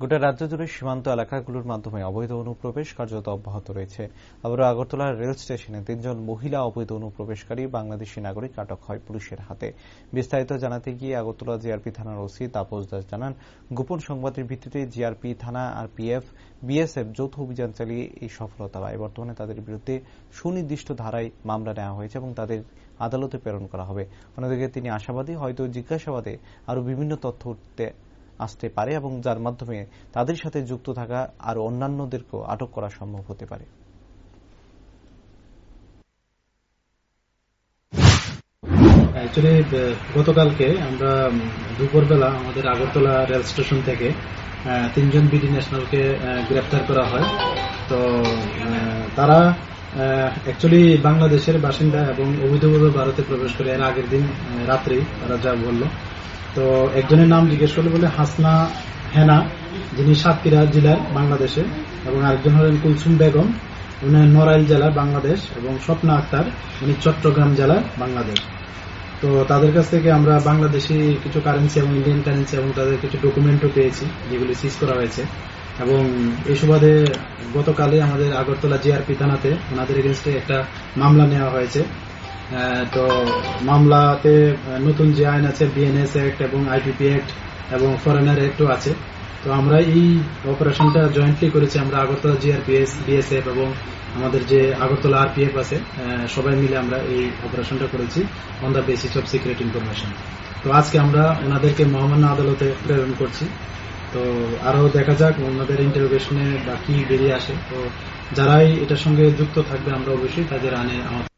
গোটা রাজ্য জুড়ে সীমান্ত এলাকাগুলোর মাধ্যমে অবৈধ অনুপ্রবেশ কার্যত অব্যাহত রয়েছে। আবার আগরতলার রেল স্টেশনে তিনজন মহিলা অবৈধ অনুপ্রবেশকারী বাংলাদেশী নাগরিক আটক হয় পুলিশের হাতে। বিস্তারিত জানাতে গিয়ে আগরতলা জিআরপি থানার ওসি তাপস দাস জানান, গোপন সংবাদের ভিত্তিতে জিআরপি থানা আর পিএফ বিএসএফ যৌথ অভিযান চালিয়ে এই সফলতা পায়। বর্তমানে তাদের বিরুদ্ধে সুনির্দিষ্ট ধারায় মামলা নেওয়া হয়েছে এবং তাদের আদালতে প্রেরণ করা হবে। অন্যদিকে তিনি আশাবাদী, হয়তো জিজ্ঞাসাবাদে আরও বিভিন্ন তথ্য উঠতে আসতে পারে এবং যার মাধ্যমে তাদের সাথে যুক্ত থাকা আর অন্যান্যদেরকেও আটক করা সম্ভব হতে পারে। অ্যাকচুয়ালি গতকালকে আমরা দুপুরবেলা আমাদের আগরতলা রেল স্টেশন থেকে তিনজন বিডি ন্যাশনালকে গ্রেপ্তার করা হয়। তো তারা অ্যাকচুয়ালি বাংলাদেশের বাসিন্দা এবং অবৈধভাবে ভারতে প্রবেশ করে এর আগের দিন আহ, রাত্রেই তারা যা বলল। তো একজনের নাম জিজ্ঞেস করল বলে হাসনা হেনা, যিনি সাতক্ষীরা জেলার বাংলাদেশে, এবং আরেকজন হলেন কুলসুম বেগম। উনি নড়াইল জেলার বাংলাদেশ, এবং স্বপ্না আক্তার, উনি চট্টগ্রাম জেলার বাংলাদেশ। তো তাদের কাছ থেকে আমরা বাংলাদেশি কিছু কারেন্সি এবং ইন্ডিয়ান কারেন্সি এবং তাদের কিছু ডকুমেন্টও পেয়েছি, যেগুলি সিজ করা হয়েছে। এবং এই সুবাদে গতকালে আমাদের আগরতলা জিআরপি থানাতে ওনাদের এগেনস্টে একটা মামলা নেওয়া হয়েছে। তো মামলাতে নতুন যে আইন আছে বিএনএস অ্যাক্ট এবং আইপিপি অ্যাক্ট এবং ফরেনার অ্যাক্টও আছে। তো আমরা এই অপারেশনটা জয়েন্টলি করেছি আমরা আগরতলা জিআরপিএস বিএসএফ এবং আমাদের যে আগরতলা আরপিএফ আছে সবাই মিলে আমরা এই অপারেশনটা করেছি on the basis of secret information তো আজকে আমরা ওনাদেরকে মহামান্য আদালতে প্রেরণ করছি। তো আরও দেখা যাক ওনাদের ইন্টারোগেশনে বা কি বেরিয়ে আসে। তো যারাই এটার সঙ্গে যুক্ত থাকবে আমরা অবশ্যই তাদের আনে আমাদের